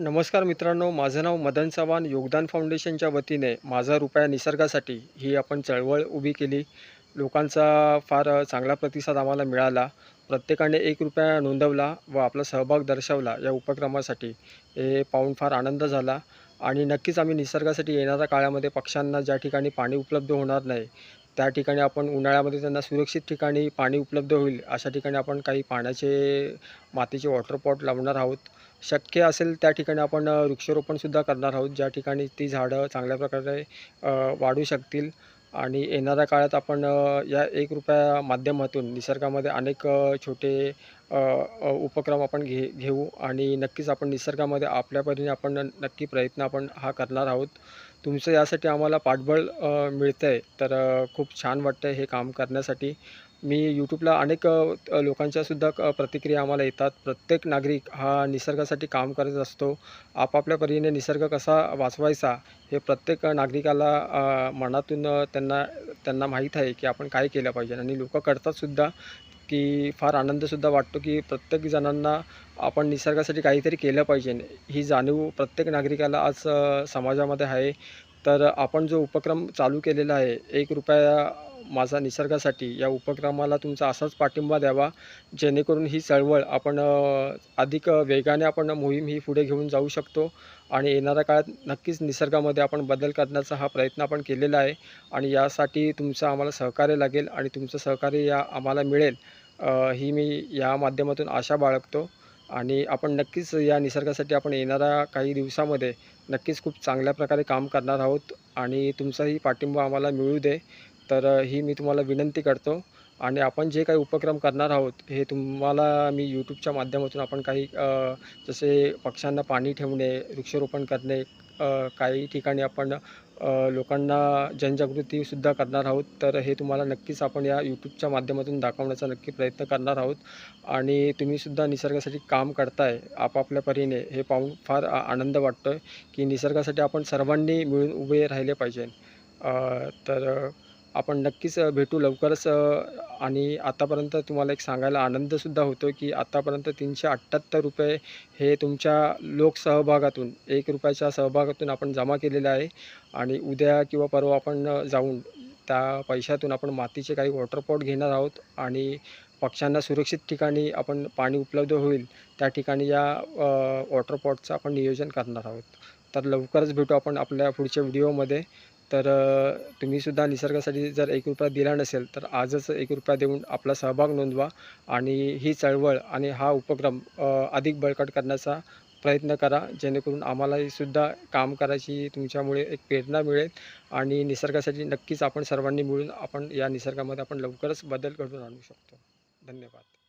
नमस्कार मित्रांनो माझं नाव मदन चव्हाण योगदान फाउंडेशनच्या वतीने माझा रुपया निसर्गासाठी ही आपण चळवळ उभी केली. लोकांचा फार चांगला प्रतिसाद आम्हाला मिळाला. प्रत्येकाने एक रुपया नोंदवला व आपला सहभाग दर्शवला या उपक्रमासाठी. हे पाहून फार आनंद झाला आणि नक्कीच आम्ही निसर्गासाठी येणाऱ्या काळामध्ये पक्ष्यांना ज्या ठिकाणी पाणी उपलब्ध होणार नाही त्या ठिकाणी आपण उन्हाळ्यामध्ये त्यांना सुरक्षित ठिकाणी पाणी उपलब्ध होईल अशा ठिकाणी आपण काही पाण्याचे मातीचे वॉटर पॉट लावणार आहोत. शक्य असेल त्या ठिकाणी आपण वृक्षारोपणसुद्धा करणार आहोत. ज्या ठिकाणी ती झाडं चांगल्या प्रकारे वाढू शकतील आणि येणाऱ्या काळात आपण या एक रुपया माध्यमातून निसर्गामध्ये अनेक छोटे उपक्रम आपण घे घेऊ आणि नक्कीच आपण निसर्गामध्ये आपल्या परीने आपण नक्की प्रयत्न आपण हा करणार आहोत. तुमचं यासाठी आम्हाला पाठबळ मिळतं आहे तर खूप छान वाटतं आहे हे काम करण्यासाठी. मी यूट्यूबला अनेक लोकांच्यासुद्धा क प्रतिक्रिया आम्हाला येतात. प्रत्येक नागरिक हा निसर्गासाठी काम करत असतो. आपापल्या परीने निसर्ग कसा वाचवायचा हे प्रत्येक नागरिकाला मनातून त्यांना त्यांना माहीत आहे की आपण काय केलं पाहिजे. आणि लोकं करतातसुद्धा की फार आनंदसुद्धा वाटतो की प्रत्येक जणांना आपण निसर्गासाठी काहीतरी केलं पाहिजे. ही जाणीव प्रत्येक नागरिकाला आज समाजामध्ये आहे. तर आपण जो उपक्रम चालू केलेला आहे एक रुपया माझा निसर्गासाठी या उपक्रमाला तुमचा असाच पाठिंबा द्यावा जेणेकरून ही चळवळ आपण अधिक वेगाने आपण मोहीम ही पुढे घेऊन जाऊ शकतो. आणि येणाऱ्या काळात नक्कीच निसर्गामध्ये आपण बदल करण्याचा हा प्रयत्न आपण केलेला आहे. आणि यासाठी तुमचं आम्हाला सहकार्य लागेल आणि तुमचं सहकार्य या आम्हाला मिळेल. ही मी या माध्यमातून आशा बाळगतो आणि आपण नक्कीच या निसर्गासाठी आपण येणाऱ्या काही दिवसामध्ये नक्कीच खूप चांगल्या प्रकारे काम करणार आहोत आणि तुमचाही पाठिंबा आम्हाला मिळू दे. तर ही मी तुम्हाला विनंती करतो आणि आपण जे काही उपक्रम करणार आहोत हे तुम्हाला मी यूट्यूबच्या माध्यमातून आपण काही जसे पक्ष्यांना पाणी ठेवणे वृक्षारोपण करणे काही ठिकाणी आपण लोकांना जनजागृतीसुद्धा करणार आहोत. तर हे तुम्हाला नक्कीच आपण या यूट्यूबच्या माध्यमातून दाखवण्याचा नक्की प्रयत्न करणार आहोत. आणि तुम्हीसुद्धा निसर्गासाठी काम करताय आपापल्या परीने हे पाहून फार आनंद वाटतो आहे की निसर्गासाठी आपण सर्वांनी मिळून उभे राहिले पाहिजे. तर आपण नक्कीच भेटू लवकरच आणि आतापर्यंत तुम्हाला एक सांगायला आनंदसुद्धा होतो की आतापर्यंत तीनशे अठ्ठ्याहत्तर रुपये हे तुमच्या लोकसहभागातून एक रुपयाच्या सहभागातून आपण जमा केलेलं आहे आणि उद्या किंवा परवा आपण जाऊन त्या पैशातून आपण मातीचे काही वॉटरपॉट घेणार आहोत आणि पक्ष्यांना सुरक्षित ठिकाणी आपण पाणी उपलब्ध होईल त्या ठिकाणी या वॉटरपॉटचं आपण नियोजन करणार आहोत. तर लवकरच भेटू आपण आपल्या पुढच्या व्हिडिओमध्ये. तर तुम्हीसुद्धा निसर्गासाठी जर एक रुपया दिला नसेल तर आजच एक रुपया देऊन आपला सहभाग नोंदवा आणि ही चळवळ आणि हा उपक्रम अधिक बळकट करण्याचा प्रयत्न करा. जेणेकरून आम्हालाहीसुद्धा काम करायची तुमच्यामुळे एक प्रेरणा मिळेल आणि निसर्गासाठी नक्कीच आपण सर्वांनी मिळून आपण या निसर्गामध्ये आपण लवकरच बदल घडवून आणू शकतो. धन्यवाद.